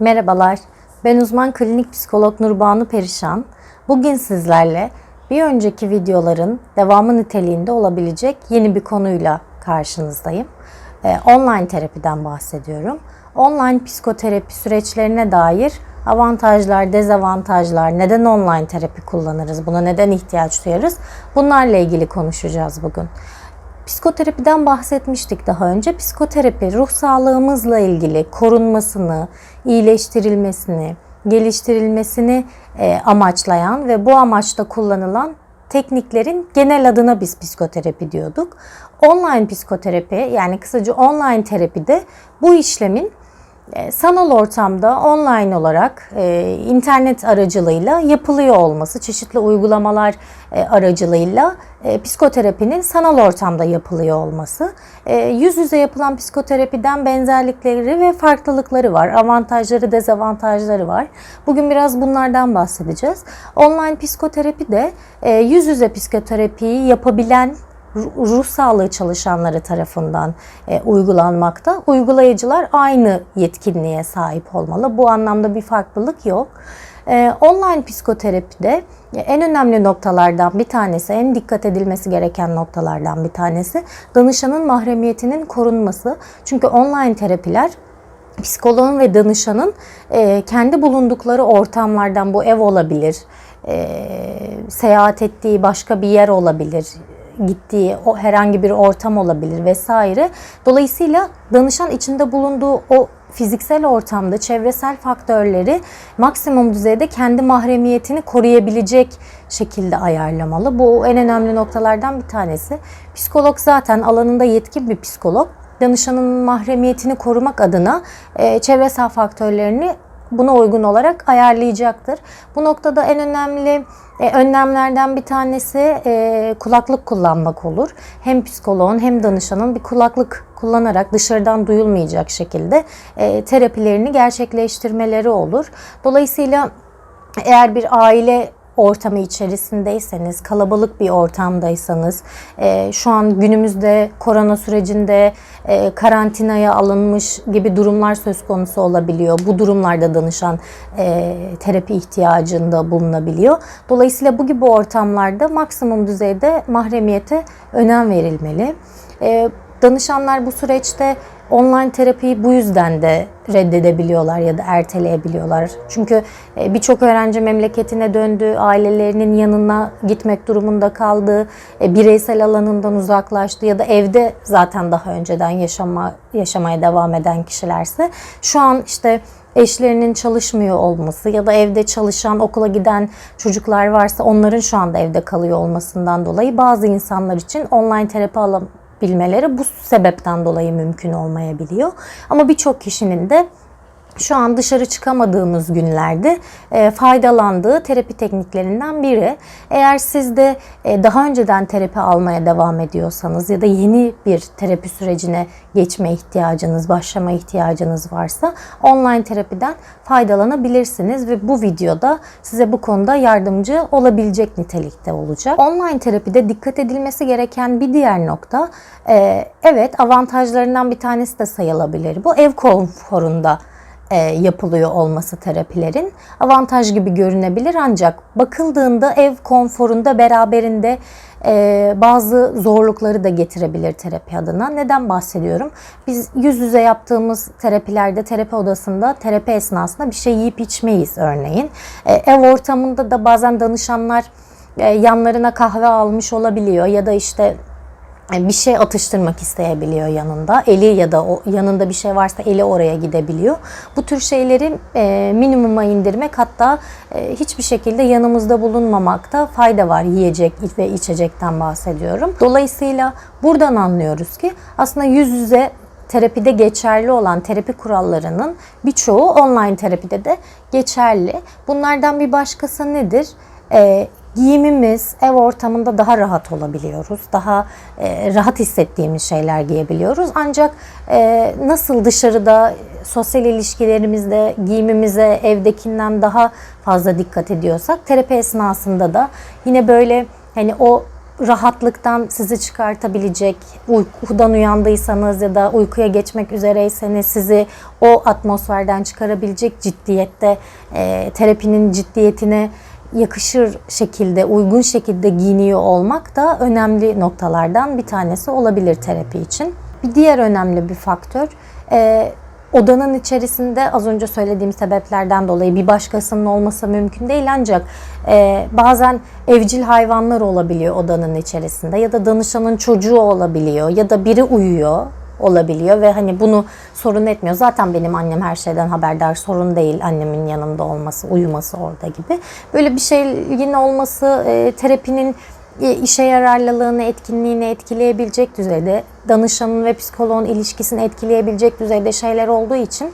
Merhabalar, ben uzman klinik psikolog Nurbanu Perişan. Bugün sizlerle bir önceki videoların devamı niteliğinde olabilecek yeni bir konuyla karşınızdayım. Ee, online terapiden bahsediyorum. Online psikoterapi süreçlerine dair avantajlar, dezavantajlar, neden online terapi kullanırız, buna neden ihtiyaç duyarız bunlarla ilgili konuşacağız bugün. Psikoterapiden bahsetmiştik daha önce. Psikoterapi ruh sağlığımızla ilgili korunmasını, iyileştirilmesini, geliştirilmesini e, amaçlayan ve bu amaçla kullanılan tekniklerin genel adına biz psikoterapi diyorduk. Online psikoterapi yani kısaca online terapide bu işlemin sanal ortamda online olarak e, internet aracılığıyla yapılıyor olması, çeşitli uygulamalar e, aracılığıyla e, psikoterapinin sanal ortamda yapılıyor olması. E, yüz yüze yapılan psikoterapiden benzerlikleri ve farklılıkları var. Avantajları, dezavantajları var. Bugün biraz bunlardan bahsedeceğiz. Online psikoterapi de e, yüz yüze psikoterapiyi yapabilen ruh sağlığı çalışanları tarafından e, uygulanmakta. Uygulayıcılar aynı yetkinliğe sahip olmalı. Bu anlamda bir farklılık yok. E, online psikoterapide en önemli noktalardan bir tanesi, en dikkat edilmesi gereken noktalardan bir tanesi danışanın mahremiyetinin korunması. Çünkü online terapiler psikoloğun ve danışanın e, kendi bulundukları ortamlardan bu ev olabilir, e, seyahat ettiği başka bir yer olabilir, gittiği o herhangi bir ortam olabilir vesaire. Dolayısıyla danışan içinde bulunduğu o fiziksel ortamda çevresel faktörleri maksimum düzeyde kendi mahremiyetini koruyabilecek şekilde ayarlamalı. Bu en önemli noktalardan bir tanesi. Psikolog zaten alanında yetkin bir psikolog. Danışanın mahremiyetini korumak adına e, çevresel faktörlerini buna uygun olarak ayarlayacaktır. Bu noktada en önemli e, önlemlerden bir tanesi e, kulaklık kullanmak olur. Hem psikoloğun hem danışanın bir kulaklık kullanarak dışarıdan duyulmayacak şekilde e, terapilerini gerçekleştirmeleri olur. Dolayısıyla eğer bir aile ortamı içerisindeyseniz, kalabalık bir ortamdaysanız, e, şu an günümüzde korona sürecinde e, karantinaya alınmış gibi durumlar söz konusu olabiliyor. Bu durumlarda danışan e, terapi ihtiyacında bulunabiliyor. Dolayısıyla bu gibi ortamlarda maksimum düzeyde mahremiyete önem verilmeli. E, danışanlar bu süreçte online terapiyi bu yüzden de reddedebiliyorlar ya da erteleyebiliyorlar. Çünkü e, birçok öğrenci memleketine döndü, ailelerinin yanına gitmek durumunda kaldı, e, bireysel alanından uzaklaştı ya da evde zaten daha önceden yaşama yaşamaya devam eden kişilerse şu an işte eşlerinin çalışmıyor olması ya da evde çalışan, okula giden çocuklar varsa onların şu anda evde kalıyor olmasından dolayı bazı insanlar için online terapi alan bilmeleri bu sebepten dolayı mümkün olmayabiliyor. Ama birçok kişinin de şu an dışarı çıkamadığımız günlerde e, faydalandığı terapi tekniklerinden biri. Eğer siz de e, daha önceden terapi almaya devam ediyorsanız ya da yeni bir terapi sürecine geçme ihtiyacınız, başlama ihtiyacınız varsa online terapiden faydalanabilirsiniz ve bu videoda size bu konuda yardımcı olabilecek nitelikte olacak. Online terapide dikkat edilmesi gereken bir diğer nokta, e, evet avantajlarından bir tanesi de sayılabilir. Bu ev konforunda e, yapılıyor olması terapilerin avantaj gibi görünebilir ancak bakıldığında ev konforunda beraberinde e, bazı zorlukları da getirebilir terapi adına. Neden bahsediyorum? Biz yüz yüze yaptığımız terapilerde terapi odasında terapi esnasında bir şey yiyip içmeyiz örneğin. E, ev ortamında da bazen danışanlar yanlarına kahve almış olabiliyor ya da işte bir şey atıştırmak isteyebiliyor yanında. Eli ya da o yanında bir şey varsa eli oraya gidebiliyor. Bu tür şeyleri e, minimuma indirmek hatta e, hiçbir şekilde yanımızda bulunmamakta fayda var yiyecek ve içecekten bahsediyorum. Dolayısıyla buradan anlıyoruz ki aslında yüz yüze terapide geçerli olan terapi kurallarının birçoğu online terapide de geçerli. Bunlardan bir başkası nedir? E, giyimimiz ev ortamında daha rahat olabiliyoruz. Daha e, rahat hissettiğimiz şeyler giyebiliyoruz. Ancak e, nasıl dışarıda sosyal ilişkilerimizde giyimimize evdekinden daha fazla dikkat ediyorsak terapi esnasında da yine böyle hani o rahatlıktan sizi çıkartabilecek, uykudan uyandıysanız ya da uykuya geçmek üzereyseniz sizi o atmosferden çıkarabilecek ciddiyette e, terapinin ciddiyetine yakışır şekilde, uygun şekilde giyiniyor olmak da önemli noktalardan bir tanesi olabilir terapi için. Bir diğer önemli bir faktör, e, odanın içerisinde az önce söylediğim sebeplerden dolayı bir başkasının olması mümkün değil ancak e, bazen evcil hayvanlar olabiliyor odanın içerisinde ya da danışanın çocuğu olabiliyor ya da biri uyuyor olabiliyor ve hani bunu sorun etmiyor. Zaten benim annem her şeyden haberdar sorun değil annemin yanında olması, uyuması orada gibi. Böyle bir şeyin olması e, terapinin e, işe yararlılığını, etkinliğini etkileyebilecek düzeyde, danışanın ve psikoloğun ilişkisini etkileyebilecek düzeyde şeyler olduğu için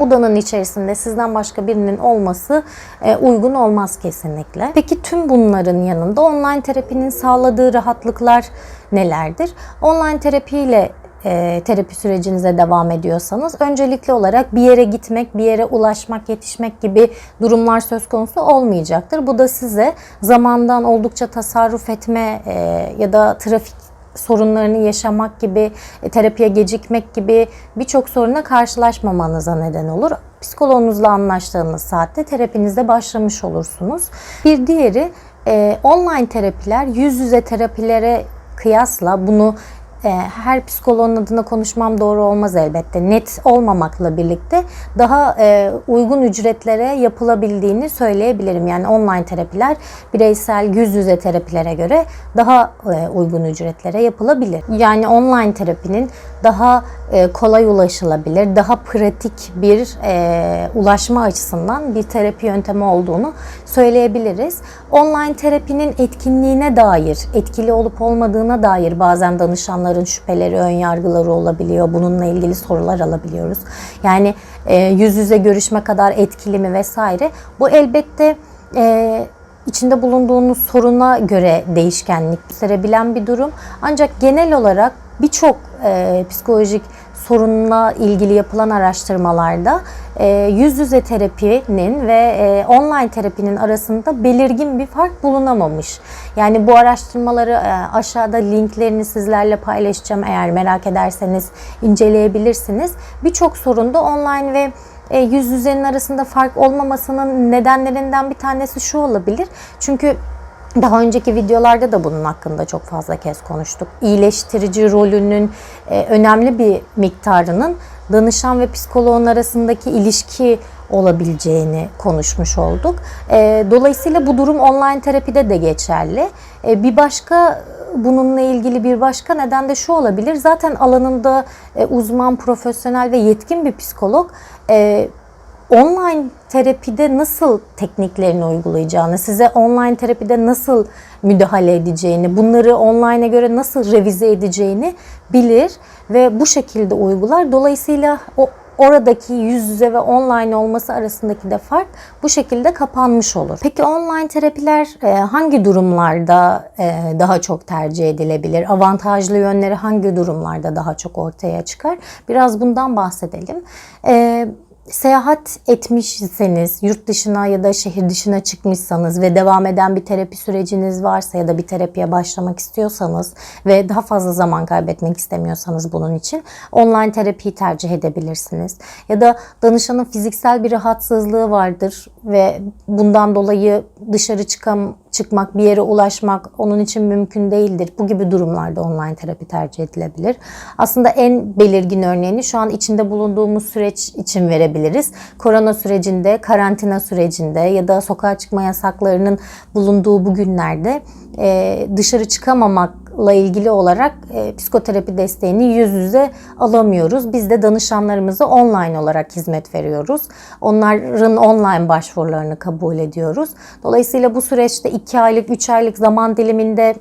odanın içerisinde sizden başka birinin olması e, uygun olmaz kesinlikle. Peki tüm bunların yanında online terapinin sağladığı rahatlıklar nelerdir? Online terapiyle e, terapi sürecinize devam ediyorsanız öncelikli olarak bir yere gitmek, bir yere ulaşmak, yetişmek gibi durumlar söz konusu olmayacaktır. Bu da size zamandan oldukça tasarruf etme e, ya da trafik sorunlarını yaşamak gibi, e, terapiye gecikmek gibi birçok soruna karşılaşmamanıza neden olur. Psikoloğunuzla anlaştığınız saatte terapinizde başlamış olursunuz. Bir diğeri e, online terapiler yüz yüze terapilere kıyasla bunu her psikoloğun adına konuşmam doğru olmaz elbette. Net olmamakla birlikte daha e, uygun ücretlere yapılabildiğini söyleyebilirim. Yani online terapiler bireysel yüz yüze terapilere göre daha e, uygun ücretlere yapılabilir. Yani online terapinin daha kolay ulaşılabilir, daha pratik bir ulaşma açısından bir terapi yöntemi olduğunu söyleyebiliriz. Online terapinin etkinliğine dair, etkili olup olmadığına dair bazen danışanların şüpheleri, ön yargıları olabiliyor. Bununla ilgili sorular alabiliyoruz. Yani e, yüz yüze görüşme kadar etkili mi vesaire. Bu elbette e, içinde bulunduğunuz soruna göre değişkenlik gösterebilen bir durum. Ancak genel olarak birçok e, psikolojik sorunla ilgili yapılan araştırmalarda e, yüz yüze terapinin ve e, online terapinin arasında belirgin bir fark bulunamamış. Yani bu araştırmaları e, aşağıda linklerini sizlerle paylaşacağım eğer merak ederseniz inceleyebilirsiniz. Birçok sorunda online ve yüz yüzenin arasında fark olmamasının nedenlerinden bir tanesi şu olabilir. Çünkü daha önceki videolarda da bunun hakkında çok fazla kez konuştuk. İyileştirici rolünün e, önemli bir miktarının danışan ve psikoloğun arasındaki ilişki olabileceğini konuşmuş olduk. E, dolayısıyla bu durum online terapide de geçerli. E, bir başka bununla ilgili bir başka neden de şu olabilir. Zaten alanında uzman, profesyonel ve yetkin bir psikolog online terapide nasıl tekniklerini uygulayacağını, size online terapide nasıl müdahale edeceğini, bunları online'a göre nasıl revize edeceğini bilir ve bu şekilde uygular. Dolayısıyla o oradaki yüz yüze ve online olması arasındaki de fark bu şekilde kapanmış olur. Peki online terapiler e, hangi durumlarda e, daha çok tercih edilebilir? Avantajlı yönleri hangi durumlarda daha çok ortaya çıkar? Biraz bundan bahsedelim. Seyahat etmişseniz, yurt dışına ya da şehir dışına çıkmışsanız ve devam eden bir terapi süreciniz varsa ya da bir terapiye başlamak istiyorsanız ve daha fazla zaman kaybetmek istemiyorsanız bunun için online terapiyi tercih edebilirsiniz. Ya da danışanın fiziksel bir rahatsızlığı vardır ve bundan dolayı dışarı çıkam çıkmak, bir yere ulaşmak onun için mümkün değildir. Bu gibi durumlarda online terapi tercih edilebilir. Aslında en belirgin örneğini şu an içinde bulunduğumuz süreç için verebiliriz. Korona sürecinde, karantina sürecinde ya da sokağa çıkma yasaklarının bulunduğu bu günlerde dışarı çıkamamak la ilgili olarak e, psikoterapi desteğini yüz yüze alamıyoruz. Biz de danışanlarımıza online olarak hizmet veriyoruz. Onların online başvurularını kabul ediyoruz. Dolayısıyla bu süreçte 2 aylık, 3 aylık zaman diliminde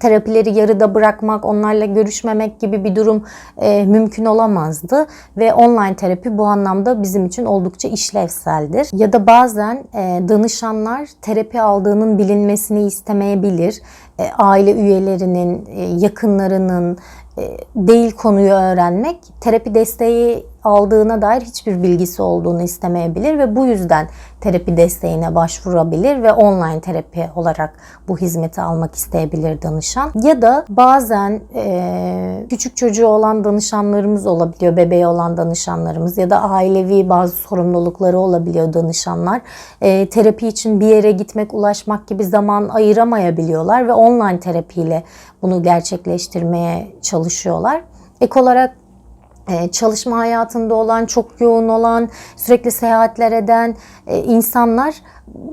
terapileri yarıda bırakmak, onlarla görüşmemek gibi bir durum e, mümkün olamazdı ve online terapi bu anlamda bizim için oldukça işlevseldir. Ya da bazen e, danışanlar terapi aldığının bilinmesini istemeyebilir. E, aile üyelerinin, e, yakınlarının e, değil konuyu öğrenmek terapi desteği aldığına dair hiçbir bilgisi olduğunu istemeyebilir ve bu yüzden terapi desteğine başvurabilir ve online terapi olarak bu hizmeti almak isteyebilir danışan. Ya da bazen e, küçük çocuğu olan danışanlarımız olabiliyor, bebeği olan danışanlarımız ya da ailevi bazı sorumlulukları olabiliyor danışanlar. E, terapi için bir yere gitmek, ulaşmak gibi zaman ayıramayabiliyorlar ve online terapiyle bunu gerçekleştirmeye çalışıyorlar. Ek olarak çalışma hayatında olan, çok yoğun olan, sürekli seyahatler eden e, insanlar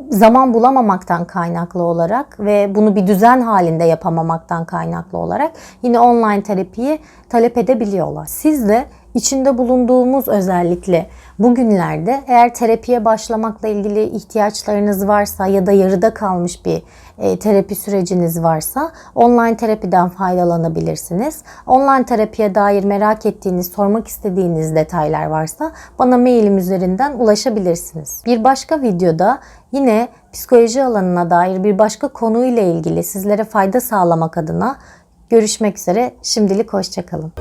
zaman bulamamaktan kaynaklı olarak ve bunu bir düzen halinde yapamamaktan kaynaklı olarak yine online terapiyi talep edebiliyorlar. Siz de içinde bulunduğumuz özellikle bugünlerde eğer terapiye başlamakla ilgili ihtiyaçlarınız varsa ya da yarıda kalmış bir e, terapi süreciniz varsa online terapiden faydalanabilirsiniz. Online terapiye dair merak ettiğiniz, sormak istediğiniz detaylar varsa bana mailim üzerinden ulaşabilirsiniz. Bir başka videoda yine psikoloji alanına dair bir başka konuyla ilgili sizlere fayda sağlamak adına görüşmek üzere. Şimdilik hoşçakalın.